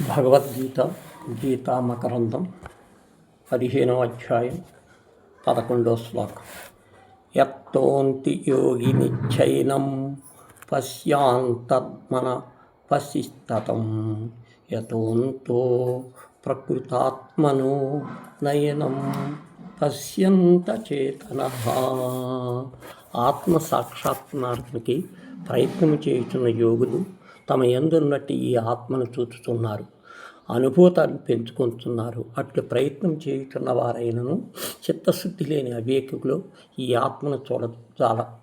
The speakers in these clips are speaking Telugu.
భగవద్గీత గీతా మకరందం పదిహేనవ అధ్యాయం పదకొండో శ్లోకం. యత్తోంతి యోగి నిశ్చైనం పశ్యాంతత్మన పశ్చిస్తతం యతోంతో ప్రకృతాత్మనో నయనం పశ్యంత చేతన. ఆత్మ సాక్షాత్కారానికి ప్రయత్నం చేస్తున్న యోగులు తమ ఎందున్నట్టు ఈ ఆత్మను చూచుతున్నారు. అనుభూతాన్ని పెంచుకుంటున్నారు. అట్లు ప్రయత్నం చేయుచున్న వారైనను చిత్తశుద్ధి లేని అవేకులు ఈ ఆత్మను చూడ చాలా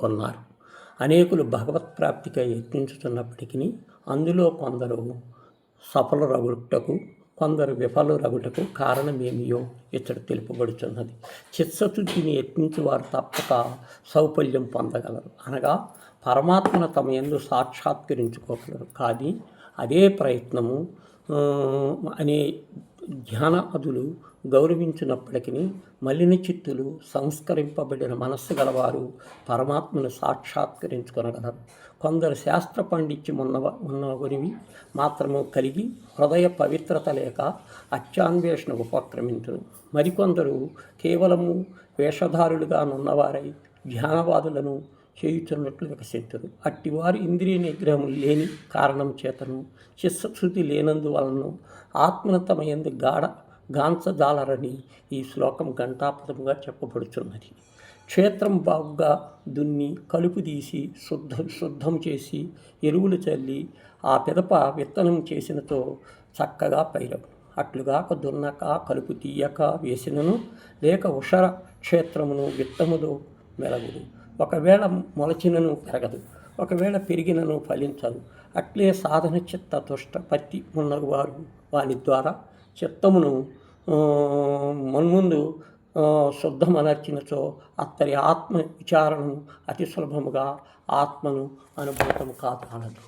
కొన్నారు. అనేకులు భగవత్ ప్రాప్తిగా యత్నించుతున్నప్పటికీ అందులో కొందరు సఫల రగుటకు కొందరు విఫల రగుటకు కారణమేమియో ఇతడు తెలుపబడుచున్నది. చిత్తశుద్ధిని యత్నించి వారు తప్పక సౌపల్యం పొందగలరు. అనగా పరమాత్మను తమ ఎందు సాక్షాత్కరించుకోగలరు. కానీ అదే ప్రయత్నము అనే ధ్యానాదులు గౌరవించినప్పటికీ మలిన చిత్తులు సంస్కరింపబడిన మనస్సు గలవారు పరమాత్మను సాక్షాత్కరించుకొనగలరు. కొందరు శాస్త్ర పాండిత్యం ఉన్నవ ఉన్నవనివి మాత్రము కలిగి హృదయ పవిత్రత లేక అత్యాన్వేషణ ఉపక్రమించరు మరికొందరు కేవలము వేషధారులుగా ఉన్నవారై ధ్యానవాదులను చేయుచున్నట్లు వికసించరు అట్టివారు ఇంద్రియ నిగ్రహం లేని కారణం చేతను చిత్తశుద్ధి లేనందువలన ఆత్మను ఎందు గాఢ గాంచజాలరని ఈ శ్లోకం ఘంటాపదముగా చెప్పబడుచున్నది. క్షేత్రం బాగుగా దున్ని కలుపు తీసి శుద్ధ శుద్ధం చేసి ఎరువులు చల్లి ఆ పిదప విత్తనం చేసినతో చక్కగా పైరవు. అట్లుగాక దున్నక కలుపు తీయక వేసినను లేక ఉషర క్షేత్రమును విత్తములు మెలగుడు ఒకవేళ మొలచినను పెరగదు ఒకవేళ పెరిగినను ఫలించదు. అట్లే సాధన చిత్త దుష్ట పత్తి ఉన్నవారు వాని ద్వారా చిత్తమును మన్ముందు శుద్ధమనర్చినచో అత్తరి ఆత్మ విచారణను అతి సులభముగా ఆత్మను అనుభూతం కాదు అనదు